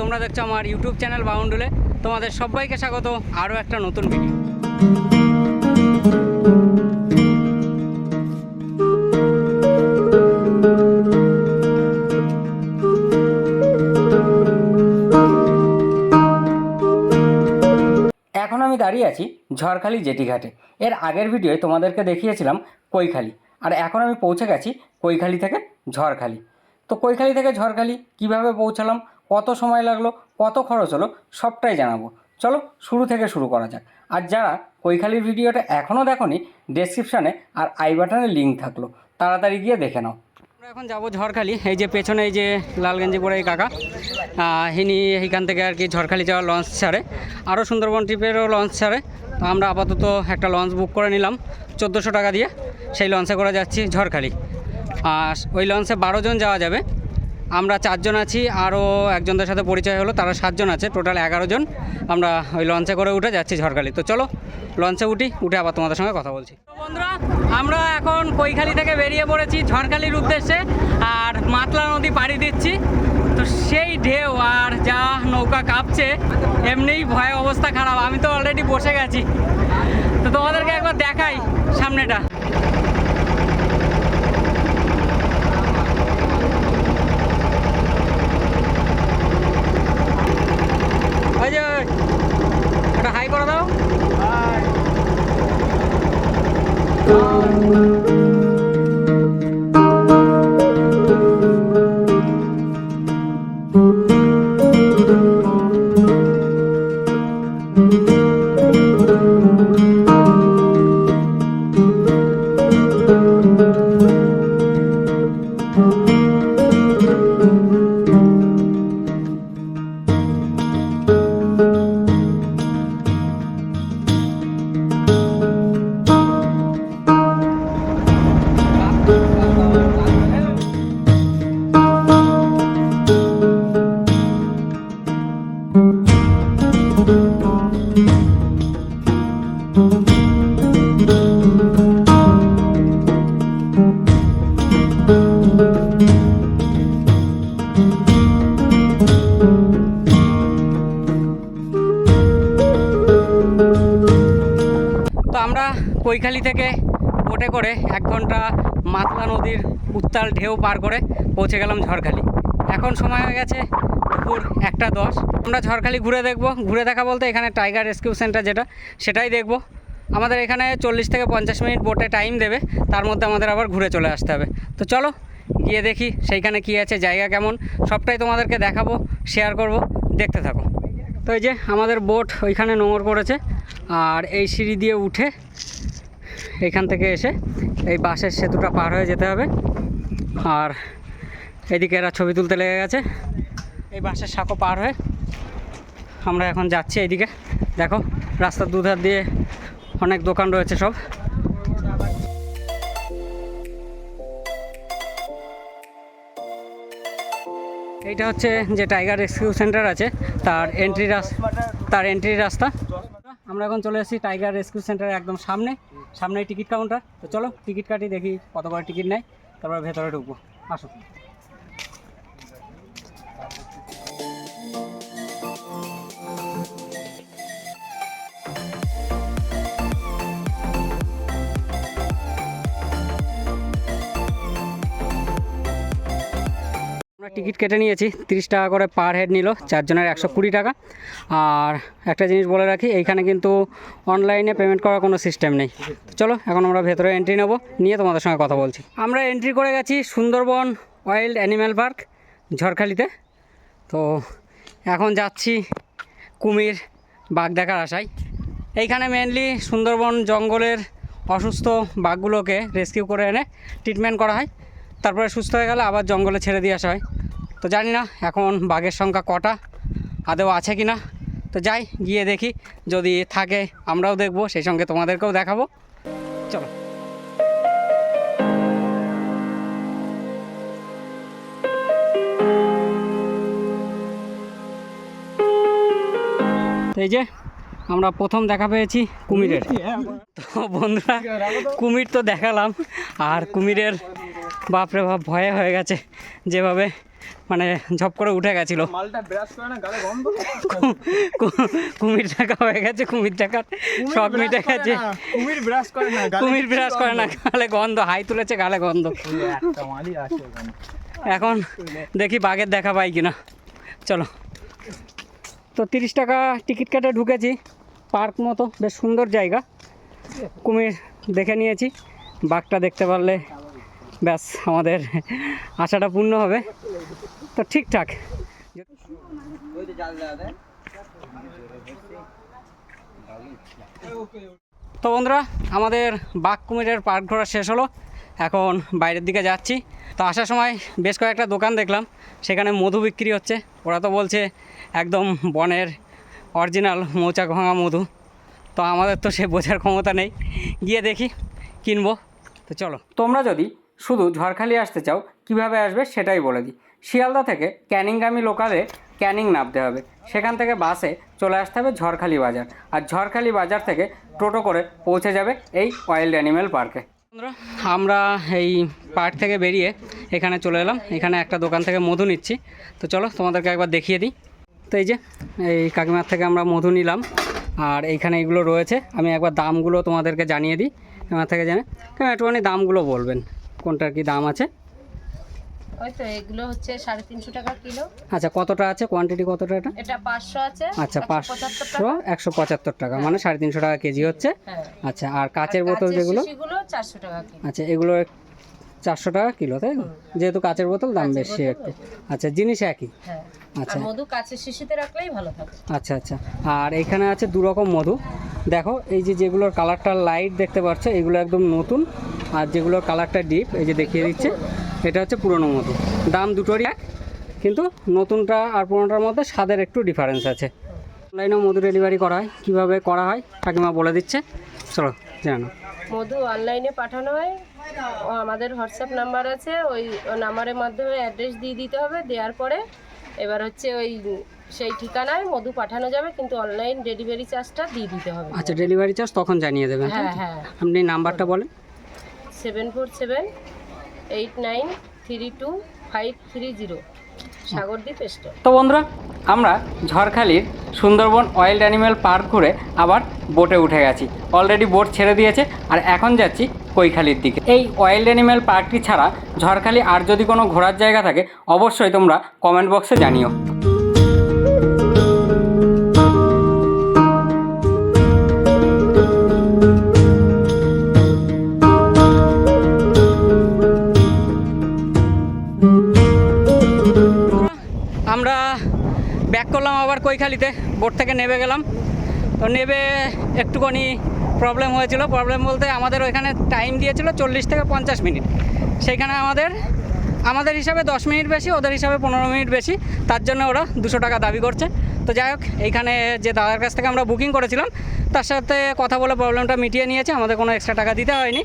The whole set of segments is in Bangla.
তোমরা দেখছ আমার ইউটিউব চ্যানেল বাউন্ডুলে। তোমাদের সবাইকে স্বাগত, আরও একটা নতুন ভিডিও এখন আমি দাঁড়িয়ে আছি ঝড়খালি জেটিঘাটে এর আগের ভিডিওয় তোমাদেরকে দেখিয়েছিলাম কৈখালি। আর এখন আমি পৌঁছে গেছি কৈখালি থেকে ঝড়খালি। তো কৈখালি থেকে ঝড়খালি কীভাবে পৌঁছালাম? কত সময় লাগল কত খরচ হলো সবটাই জানাব। চলো শুরু থেকে শুরু করা যাক। আর যারা কৈখালির ভিডিওটা এখনও দেখোনি ডেসক্রিপশানে আর আই বাটনে লিঙ্ক থাকল তাড়াতাড়ি গিয়ে দেখে নাও। আমরা এখন যাব ঝড়খালি এই যে পেছনে এই যে লাল গেঞ্জি পরে এই কাকা আহ, ইনি এইখান থেকে আর কি ঝড়খালি যাওয়ার লঞ্চ ছাড়ে। আরও সুন্দরবন ট্রিপেরও লঞ্চ ছাড়ে। তো আমরা আপাতত একটা লঞ্চ বুক করে নিলাম চোদ্দোশো টাকা দিয়ে। সেই লঞ্চে করে যাচ্ছি ঝড়খালি। আর ওই লঞ্চে বারো জন যাওয়া যাবে। আমরা চারজন আছি, আরও একজনদের সাথে পরিচয় হলো, তারা সাতজন আছে, টোটাল এগারো জন। আমরা ওই লঞ্চে করে উঠে যাচ্ছি ঝড়খালি। তো চলো, লঞ্চে উঠি, উঠে আবার তোমাদের সঙ্গে কথা বলছি। বন্ধুরা, আমরা এখন কৈখালি থেকে বেরিয়ে পড়েছি ঝড়খালির উদ্দেশ্যে, আর মাতলা নদী পাড়ি দিচ্ছি। তো সেই ঢেউ আর যা নৌকা কাঁপছে, এমনিই ভয় অবস্থা খারাপ। আমি তো অলরেডি বসে গেছি। তো তোমাদেরকে একবার দেখাই সামনেটা। করে এক ঘণ্টা মাতলা নদীর উত্তাল ঢেউ পার করে পৌঁছে গেলাম ঝড়খালি। এখন সময় হয়ে গেছে দুপুর একটা দশ। আমরা ঝড়খালি ঘুরে দেখব। ঘুরে দেখা বলতে এখানে টাইগার রেস্কিউ সেন্টার যেটা, সেটাই দেখব। আমাদের এখানে চল্লিশ থেকে পঞ্চাশ মিনিট বোটে টাইম দেবে, তার মধ্যে আমাদের আবার ঘুরে চলে আসতে হবে। তো চলো, গিয়ে দেখি সেইখানে কী আছে, জায়গা কেমন, সবটাই তোমাদেরকে দেখাবো শেয়ার করব, দেখতে থাকো। তো এই যে আমাদের বোট ওইখানে নোঙর করেছে আর এই সিঁড়ি দিয়ে উঠে এখান থেকে এসে এই বাঁশের সেতুটা পার হয়ে যেতে হবে। আর এদিকে এরা ছবি তুলতে লেগে গেছে। এই বাঁশের সাঁকো পার হয়ে আমরা এখন যাচ্ছি এইদিকে দেখো, রাস্তার দুধার দিয়ে অনেক দোকান রয়েছে সব। এইটা হচ্ছে যে টাইগার রেস্কিউ সেন্টার আছে, তার এন্ট্রি রাস্তা তার এন্ট্রি রাস্তা। আমরা এখন চলে এসেছি টাইগার রেস্কিউ সেন্টারের একদম সামনে। সামনেই টিকিট কাউন্টার। তো চলো, টিকিট কাটি দেখি কত করে টিকিট নেয়, তারপর ভেতরে ঢুকবো। আসো। টিকিট কেটে নিয়েছি, তিরিশ টাকা করে পার হেড নিল, চারজনের একশো কুড়ি টাকা। আর একটা জিনিস বলে রাখি, এইখানে কিন্তু অনলাইনে পেমেন্ট করার কোনো সিস্টেম নেই। চলো, এখন আমরা ভেতরে এন্ট্রি নেব, নিয়ে তোমাদের সঙ্গে কথা বলছি। আমরা এন্ট্রি করে গেছি সুন্দরবন ওয়াইল্ড অ্যানিম্যাল পার্ক ঝড়খালিতে। তো এখন যাচ্ছি কুমির বাঘ দেখার আশায়। এইখানে মেনলি সুন্দরবন জঙ্গলের অসুস্থ বাঘগুলোকে রেস্কিউ করে এনে ট্রিটমেন্ট করা হয়। তারপরে সুস্থ হয়ে গেলে আবার জঙ্গলে ছেড়ে দিয়ে আসা হয়। তো জানি না, এখন বাঘের সংখ্যা কটা, আদৌ আছে কি না তো যাই, গিয়ে দেখি, যদি থাকে আমরাও দেখব, সেই সঙ্গে তোমাদেরকেও দেখাবো। চলো। এই যে, আমরা প্রথম দেখা পেয়েছি কুমিরের। তো বন্ধুরা, কুমির তো দেখালাম, আর কুমিরের বাপরে বাপ ভয়ে হয়ে গেছে, যেভাবে মানে ঝপ করে উঠে গেছিল। কুমির টাকা হয়ে গেছে কুমির টাকার সব মিটে গেছে। কুমির ব্রাশ করে না কুমির করে না গালে গন্ধ হাই তুলেছে গালে গন্ধ। এখন। দেখি বাঘের দেখা পাই কিনা। চলো। তো তিরিশ টাকা টিকিট কেটে ঢুকেছি পার্ক মতো বেশ সুন্দর জায়গা। কুমির দেখে নিয়েছি বাঘটা দেখতে পারলে ব্যাস, আমাদের আশাটা পূর্ণ হবে। তো ঠিকঠাক। তো বন্ধুরা, আমাদের বাঘ কুমিরের পার্ক ঘোরা শেষ হলো। এখন বাইরের দিকে যাচ্ছি। তো আসার সময় বেশ কয়েকটা দোকান দেখলাম। সেখানে মধু বিক্রি হচ্ছে। ওরা তো বলছে একদম বনের অরিজিনাল মৌচাক ভাঙা মধু। তো আমাদের তো সে বোঝার ক্ষমতা নেই। গিয়ে দেখি, কিনবো। তো চলো। তোমরা যদি শুধু ঝড়খালি আসতে চাও, কীভাবে আসবে সেটাই বলে দিই। শিয়ালদা থেকে ক্যানিংগামী লোকালে ক্যানিং নামতে হবে। সেখান থেকে বাসে চলে আসতে হবে ঝড়খালি বাজার। আর ঝড়খালি বাজার থেকে টোটো করে পৌঁছে যাবে এই ওয়াইল্ড অ্যানিমেল পার্কে। আমরা এই পার্ক থেকে বেরিয়ে এখানে চলে এলাম। এখানে একটা দোকান থেকে মধু নিচ্ছি। তো চলো তোমাদেরকে একবার দেখিয়ে দিই। তো এই যে, এই কাকিমার থেকে আমরা মধু নিলাম। আর এইখানে এগুলো রয়েছে। আমি একবার দামগুলো তোমাদেরকে জানিয়ে দিই। আমার থেকে জানে কেন একটুখানি দামগুলো বলবেন। কোনটার কি দাম আছে? ওই তো এগুলো হচ্ছে সাড়ে তিনশো টাকা কিলো। আচ্ছা কতটা আছে? কোয়ান্টিটি কতটা এটা? এটা পাঁচশো আছে। আচ্ছা পাঁচশো একশো পঁচাত্তর টাকা মানে সাড়ে তিনশো টাকা কেজি হচ্ছে। হ্যাঁ। আচ্ছা আর কাচের বোতল যেগুলো চারশো টাকা আচ্ছা এগুলো চারশো টাকা কিলো তাই? তো যেহেতু কাঁচের বোতল দাম বেশি একটু। আচ্ছা জিনিস একই? হ্যাঁ। আচ্ছা। মধু কাঁচের শিশিতে রাখলেই ভালো থাকে। আচ্ছা আচ্ছা। আর এখানে আছে দু রকম মধু। দেখো এই যে যেগুলোর কালারটা লাইট দেখতে পাচ্ছ এগুলো একদম নতুন। আর যেগুলোর কালারটা ডিপ এই যে দেখিয়ে দিচ্ছে এটা হচ্ছে পুরনো মধু। দাম দুটোরই এক কিন্তু নতুনটা আর পুরোনোটার মধ্যে স্বাদের একটু ডিফারেন্স আছে। অনলাইনেও মধু ডেলিভারি করা হয়। কীভাবে করা হয় কাকিমা বলে দিচ্ছে। চলো জানো মধু অনলাইনে পাঠানো হয়। ও আমাদের হোয়াটসঅ্যাপ নাম্বার আছে ওই নাম্বারের মাধ্যমে অ্যাড্রেস দিয়ে দিতে হবে দেওয়ার পরে এবার হচ্ছে ওই সেই ঠিকানায় মধু পাঠানো যাবে কিন্তু অনলাইন ডেলিভারি চার্জটা দিয়ে দিতে হবে। আচ্ছা ডেলিভারি চার্জ তখন জানিয়ে দেবেন হ্যাঁ হ্যাঁ। আপনি নাম্বারটা বলেন। Seven four seven eight nine three two five three zero Sagardwip store. তো বন্ধুরা আমরা ঝড়খালির সুন্দরবন ওয়াইল্ড অ্যানিম্যাল পার্ক ঘুরে আবার বোটে উঠে গেছি। অলরেডি বোট ছেড়ে দিয়েছে আর এখন যাচ্ছি কৈখালির দিকে। এই ওয়াইল্ড অ্যানিম্যাল পার্কটি ছাড়া ঝড়খালি আর যদি কোনো ঘোরার জায়গা থাকে, অবশ্যই তোমরা কমেন্ট বক্সে জানিও। কৈখালিতে বোট থেকে নেমে গেলাম। তো নেবে একটুখানি প্রবলেম হয়েছিল। প্রবলেম বলতে আমাদের ওইখানে টাইম দিয়েছিল চল্লিশ থেকে পঞ্চাশ মিনিট। সেইখানে আমাদের আমাদের হিসাবে দশ মিনিট বেশি, ওদের হিসাবে পনেরো মিনিট বেশি। তার জন্য ওরা দুশো টাকা দাবি করছে। তো যাই হোক, এইখানে যে দাদার কাছ থেকে আমরা বুকিং করেছিলাম, তার সাথে কথা বলে প্রবলেমটা মিটিয়ে নিয়েছে। আমাদের কোনো এক্সট্রা টাকা দিতে হয়নি।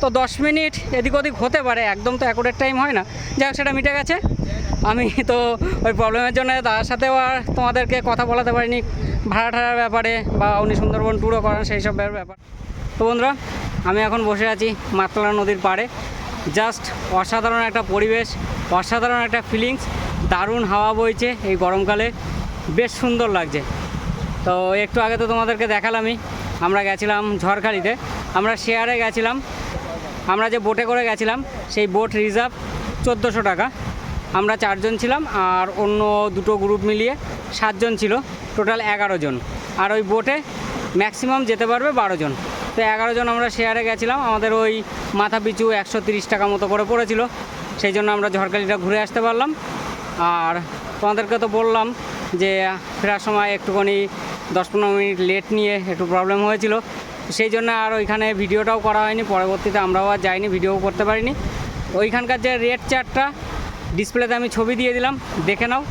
তো দশ মিনিট এদিক ওদিক হতে পারে, একদম তো অ্যাকুরেট টাইম হয় না। যাই হোক, সেটা মিটে গেছে। আমি তো ওই প্রবলেমের জন্য তার সাথেও আর তোমাদেরকে কথা বলাতে পারিনি। ভাড়া ঠাড়ার ব্যাপারে বা উনি সুন্দরবন ট্যুরও করেন সেই সব ব্যাপার। তো বন্ধুরা, আমি এখন বসে আছি মাতলা নদীর পাড়ে। জাস্ট অসাধারণ একটা পরিবেশ, অসাধারণ একটা ফিলিংস দারুণ হাওয়া বইছে এই গরমকালে। বেশ সুন্দর লাগছে। তো একটু আগে তো তোমাদেরকে দেখালামই, আমরা গেছিলাম ঝড়খালিতে। আমরা শেয়ারে গেছিলাম। আমরা যে বোটে করে গেছিলাম, সেই বোট রিজার্ভ চোদ্দোশো টাকা। আমরা চারজন ছিলাম আর অন্য দুটো গ্রুপ মিলিয়ে সাতজন ছিল টোটাল এগারো জন। আর ওই বোটে ম্যাক্সিমাম যেতে পারবে বারো জন। তো এগারো জন আমরা শেয়ারে গেছিলাম, আমাদের ওই মাথা পিছু একশো তিরিশ টাকা মতো করে পড়েছিল। সেই জন্য আমরা ঝড়খালিটা ঘুরে আসতে পারলাম। আর তোমাদেরকে তো বললাম যে ফেরার সময় একটুখানি দশ পনেরো মিনিট লেট নিয়ে একটু প্রবলেম হয়েছিল। সেই জন্য আর ওইখানে ভিডিওটাও করা হয়নি, পরবর্তীতে আমরাও আর যাইনি ভিডিও করতে পারিনি। ওইখানকার যে রেট চার্টটা ডিসপ্লেতে আমি ছবি দিয়ে দিলাম, দেখে নাও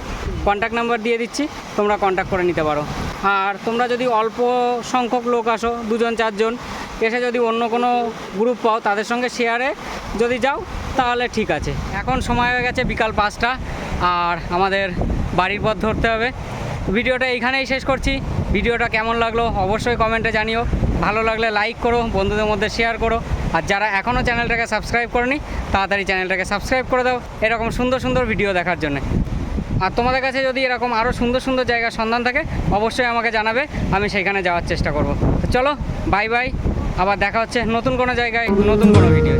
কন্ট্যাক্ট নাম্বার দিয়ে দিচ্ছি, তোমরা কন্ট্যাক্ট করে নিতে পারো। আর তোমরা যদি অল্প সংখ্যক লোক আসো, দুজন, চারজন, এসে যদি অন্য কোনো গ্রুপ পাও, তাদের সঙ্গে শেয়ারে যদি যাও, তাহলে ঠিক আছে। এখন সময় হয়ে গেছে বিকাল পাঁচটা, আর আমাদের বাড়ির পথ ধরতে হবে। ভিডিওটা এইখানেই শেষ করছি। ভিডিওটা কেমন লাগল অবশ্যই কমেন্টে জানিও। ভালো লাগলে লাইক করো, বন্ধুদের মধ্যে শেয়ার করো। আর যারা এখনও চ্যানেলটাকে সাবস্ক্রাইব করনি, তাড়াতাড়ি চ্যানেলটাকে সাবস্ক্রাইব করে দাও। এরকম সুন্দর সুন্দর ভিডিও দেখার জন্য। আর তোমাদের কাছে যদি এরকম আরও সুন্দর সুন্দর জায়গার সন্ধান থাকে, অবশ্যই আমাকে জানাবে, আমি সেইখানে যাওয়ার চেষ্টা করব। তো চলো বাই বাই আবার দেখা হচ্ছে নতুন কোনো জায়গায়, নতুন কোনো ভিডিও